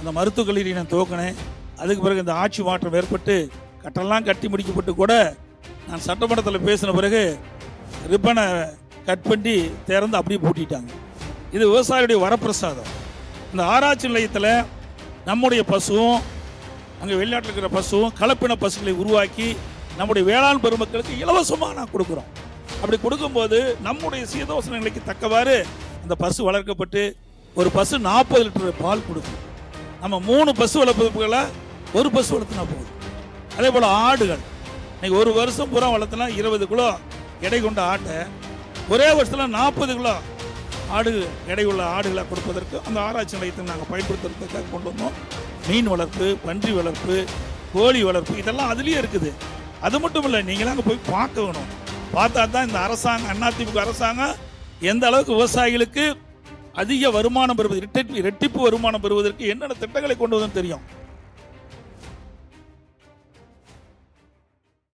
அந்த மருத்துவக் கல்லூரியை நான் துவக்கினேன். அதுக்கு பிறகு இந்த ஆட்சி மாற்றம் ஏற்பட்டு கட்டெல்லாம் கட்டி முடிக்கப்பட்டு கூட நான் சட்டமன்றத்தில் பேசின பிறகு ரிப்பனை கட் பண்ணி திறந்து அப்படியே பூட்டிட்டாங்க. இது விவசாயியுடைய வரப்பிரசாதம். இந்த ஆராய்ச்சி நிலையத்தில் நம்முடைய பசுவும் அங்கே வெளிநாட்டில் இருக்கிற பசுவும் கலப்பின பசுகளை உருவாக்கி நம்முடைய வேளாண் பெருமக்களுக்கு இலவசமாக நான் கொடுக்குறோம். அப்படி கொடுக்கும்போது நம்முடைய சீதோசன நிலைக்கு தக்கவாறு அந்த பசு வளர்க்கப்பட்டு ஒரு பசு நாற்பது லிட்டர் பால் கொடுக்கும். நம்ம மூணு பசு வளர்ப்புகளை ஒரு பசு வளர்த்துனா போதும். அதே போல் ஆடுகள். இன்னைக்கு ஒரு வருஷம் பூரா வளர்த்துனா இருபது கிலோ எடை கொண்ட ஆட்டை. ஒரே வருஷத்தில் நாற்பது கிலோ ஆடு எடை உள்ள ஆடுகளை கொடுப்பதற்கு அந்த ஆராய்ச்சி நிலையத்தை நாங்கள் பயன்படுத்துறதுக்காக கொண்டு வந்தோம். மீன் வளர்ப்பு பன்றி வளர்ப்பு கோழி வளர்ப்பு இதெல்லாம் அதுலேயே இருக்குது. அது மட்டும் இல்லை நீங்களாம் அங்கே போய் பார்க்கணும். பார்த்தா தான் இந்த அரசாங்கம் அதிமுக அரசாங்கம் எந்த அளவுக்கு விவசாயிகளுக்கு அதிக வருமானம் பெறுவது இரட்டிப்பு வருமானம் பெறுவதற்கு என்னென்ன திட்டங்களை கொண்டு வந்தோம்னு தெரியும்.